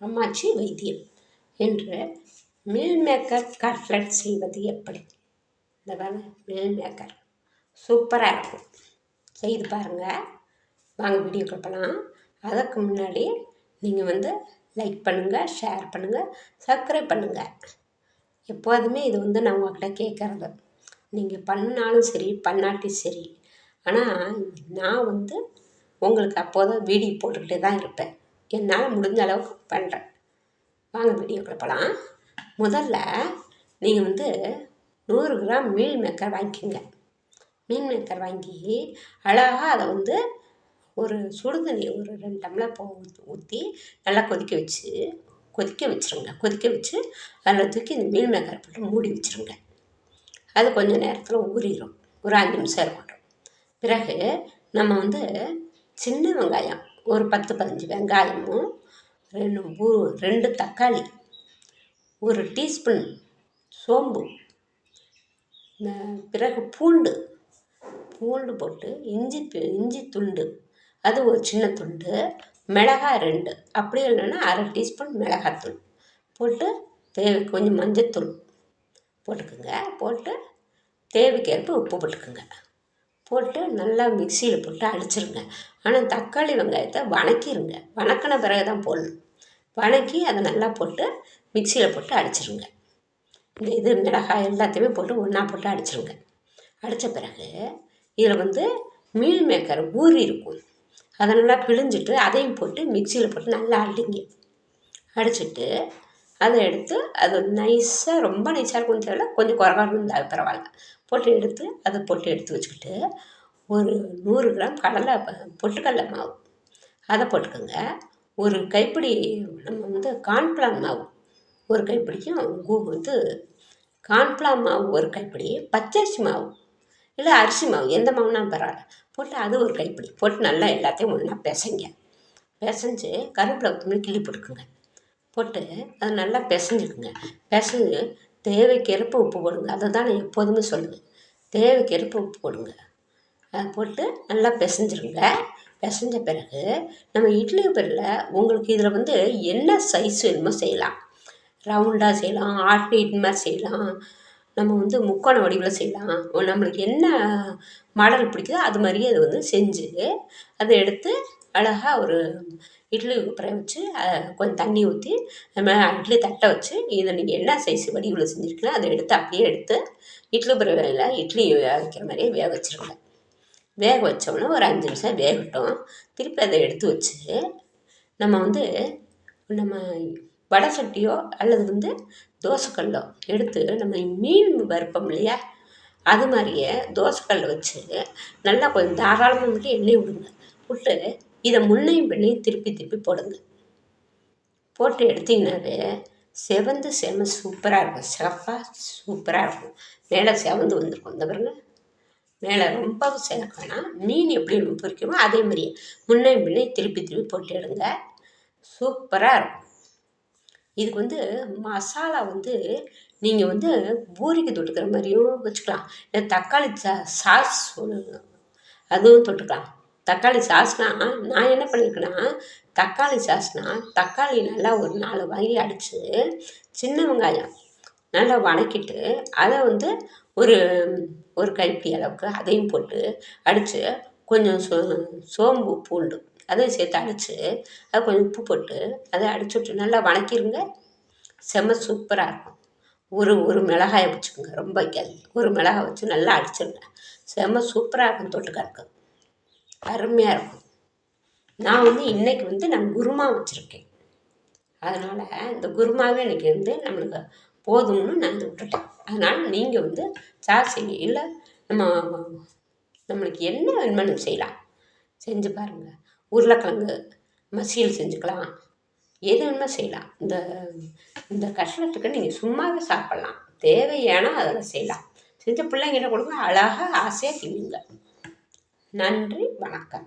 அம்மாச்சி வைத்தியம் என்று மில் மேக்கர் கட்லட் செய்வது எப்படி? இந்த பாருங்க மில் மேக்கர் சூப்பராக இருக்கும் செய்து பாருங்கள் வாங்க வீடியோ போகலாம் அதற்கு முன்னாடி நீங்கள் வந்து லைக் பண்ணுங்கள் ஷேர் பண்ணுங்கள் சப்ஸ்கிரைப் பண்ணுங்கள் எப்போதுமே இது வந்து நான் உங்கள்கிட்ட கேட்குறது நீங்கள் பண்ணாலும் சரி பண்ணாட்டி சரி. ஆனால் நான் வந்து உங்களுக்கு அப்போதான் வீடியோ போட்டுக்கிட்டே தான் இருப்பேன். என்னால் முடிஞ்ச அளவுக்கு பண்ணுறேன் வாங்க வீடியோக்குள்ள போகலாம் முதல்ல நீங்கள் வந்து நூறு கிராம் மீல் மேக்கர் வாங்கிக்கோங்க. மீன் மேக்கர் வாங்கி அழகாக அதை வந்து ஒரு சுடுதண்ணி ஒரு ரெண்டு டம்ளர் போ ஊற்றி நல்லா கொதிக்க வச்சு கொதிக்க வச்சுருங்க. கொதிக்க வச்சு அதில் தூக்கி இந்த மீன் மேக்கரை போட்டு மூடி வச்சுருங்க. அது கொஞ்சம் நேரத்தில் ஊறிடும் ஒரு அஞ்சு நிமிஷம் இருக்கட்டும் பிறகு நம்ம வந்து சின்ன வெங்காயம் ஒரு பத்து பதினஞ்சு வெங்காயமும் ரெண்டு பூ ரெண்டு தக்காளி ஒரு டீஸ்பூன் சோம்பு பிறகு பூண்டு பூண்டு போட்டு இஞ்சி இஞ்சி துண்டு அது ஒரு சின்ன துண்டு மிளகாய் ரெண்டு அப்படி இல்லைன்னா அரை டீஸ்பூன் மிளகாத்தூள் போட்டு தேவை கொஞ்சம் மஞ்சத்தூள் போட்டுக்கோங்க போட்டு தேவைக்கேற்ப உப்பு போட்டுக்கோங்க. போட்டு நல்லா மிக்சியில் போட்டு அடிச்சிருங்க. ஆனால் தக்காளி வெங்காயத்தை வணக்கிடுங்க வணக்கின பிறகு தான் போடணும். வணக்கி அதை நல்லா போட்டு மிக்சியில் போட்டு அடிச்சிருங்க. இந்த இது மிளகாய் எல்லாத்தையுமே போட்டு ஒன்றா போட்டு அடிச்சிருங்க. அடித்த பிறகு இதில் வந்து மீல் மேக்கர் ஊறி இருக்கும். அதை நல்லா பிழிஞ்சிட்டு அதையும் போட்டு மிக்சியில் போட்டு நல்லா அடிங்க அடிச்சுட்டு அதை எடுத்து அது நைஸாக ரொம்ப நைஸாக இருக்கும்னு தேவையில்ல கொஞ்சம் குறகுறன்னு இருந்தால் பரவாயில்ல. போட்டு எடுத்து அதை போட்டு எடுத்து வச்சுக்கிட்டு ஒரு நூறு கிராம் கடலை பொட்டுக்கடலை மாவு. அதை போட்டுக்கோங்க. ஒரு கைப்பிடி நம்ம வந்து கார்ன்ஃப்ளார் மாவு. ஒரு கைப்பிடிக்கும் கூ வந்து கார்ன்ஃப்ளார் மாவு ஒரு கைப்பிடி பச்சரிசி மாவு. இல்லை அரிசி மாவு எந்த மாவுனாலும் பரவாயில்ல. போட்டு அது ஒரு கைப்பிடி. போட்டு நல்லா எல்லாத்தையும் ஒன்றா பிசைங்க. பிசைஞ்சு கருவேப்பிலை கொத்தமல்லி கிள்ளி போட்டுக்குங்க. போட்டு அதை நல்லா பிசைஞ்சுக்குங்க. பிசைஞ்சு தேவைக்கேற்ப உப்பு போடுங்க. அதை தான் நான் எப்போதுமே சொல்லுவேன். தேவைக்கேற்ப உப்பு போடுங்க. அதை போட்டு நல்லா பிசைஞ்சிருங்க. பிசைஞ்ச பிறகு நம்ம இட்லி பேரில் உங்களுக்கு இதில் வந்து என்ன சைஸ் வேணுமோ செய்யலாம். ரவுண்டாக செய்யலாம் ஆட் இட் மாதிரி செய்யலாம். நம்ம வந்து முக்கோண வடிவில் செய்யலாம். நம்மளுக்கு என்ன மாடல் பிடிக்குதோ அது மாதிரியே அதை வந்து செஞ்சு அதை எடுத்து அழகாக ஒரு இட்லி குப்பரை வச்சு கொஞ்சம் தண்ணி ஊற்றி நம்ம இட்லி தட்டை வச்சு இதை நீங்கள் என்ன சைஸ் வடிவில் செஞ்சுருக்கீங்களோ அதை எடுத்து அப்படியே எடுத்து இட்லி குப்பரை இட்லி வைக்கிற மாதிரியே வேக வச்சுருக்கேன் வேக வச்சோம்னா ஒரு அஞ்சு நிமிஷம் வேகட்டும். திருப்பி அதை எடுத்து வச்சு நம்ம வந்து நம்ம வடை சட்டியோ அல்லது வந்து தோசைக்கல்லோ எடுத்து நம்ம மீன் வறுப்போம் இல்லையா? அது மாதிரியே தோசைக்கல்ல வச்சு நல்லா கொஞ்சம் தாராளமாக மட்டும் எண்ணெய் விடுங்க. விட்டு இதை முன்னையும் பின்னையும் திருப்பி திருப்பி போடுங்க. போட்டு எடுத்திங்கனாவே செவந்து செம சூப்பராக இருக்கும். சிறப்பாக சூப்பராக இருக்கும். மேலே செவந்து வந்திருக்கும். இந்த பாருங்க. மேலே ரொம்ப சேர்க்க வேணாம் மீன் எப்படி நம்ம பொரிக்குமோ அதே மாதிரியே. முன்னையும் பின்னையும் திருப்பி திருப்பி போட்டு எடுங்க. சூப்பராக இருக்கும். இதுக்கு வந்து மசாலா வந்து நீங்கள் வந்து பூரிக்கு தொட்டுக்கிற மாதிரியும் வச்சுக்கலாம். இல்லை தக்காளி சா சாஸ் அதுவும் தொட்டுக்கலாம். தக்காளி சாஸ்னால் நான் என்ன பண்ணியிருக்கேன்னா தக்காளி சாஸ்னால் தக்காளி நல்லா ஒரு நாலு வாங்கி அடித்து சின்ன வெங்காயம் நல்லா வணக்கிட்டு அதை வந்து ஒரு ஒரு கைப்பிடி அளவுக்கு அதையும் போட்டு அடித்து கொஞ்சம் சோ சோம்பு பூண்டு அதையும் சேர்த்து அடித்து அதை கொஞ்சம் உப்பு போட்டு அதை அடிச்சு விட்டு நல்லா வணக்கிடுங்க செம்ம சூப்பராக இருக்கும். ஒரு ஒரு மிளகாயை வச்சுக்கோங்க ரொம்ப வைக்காது ஒரு மிளகாய் வச்சு நல்லா அடிச்சிடுங்க செம்ம சூப்பராக இருக்கும் தொட்டுக்கறக்கு அருமையாக இருக்கும். நான் வந்து இன்றைக்கி வந்து நான் குருமா வச்சுருக்கேன். அதனால் இந்த குருமாவே இன்றைக்கி வந்து நம்மளுக்கு போதும்னு நான் விட்டுட்டேன். அதனால் நீங்கள் வந்து சார் செய்ய இல்லை நம்ம நம்மளுக்கு என்ன வேணுமோ செய்யலாம். செஞ்சு பாருங்கள் உருளைக்கிழங்கு மசியல் செஞ்சுக்கலாம். எது வேணுமோ செய்யலாம். இந்த இந்த கஷ்டத்துக்கு நீங்கள் சும்மாவே சாப்பிட்லாம். தேவையான அதில் செய்யலாம். செஞ்ச பிள்ளைங்கிட்ட கொடுங்க. அழகாக ஆசையாக தின்னுங்க. நன்றி வணக்கம்.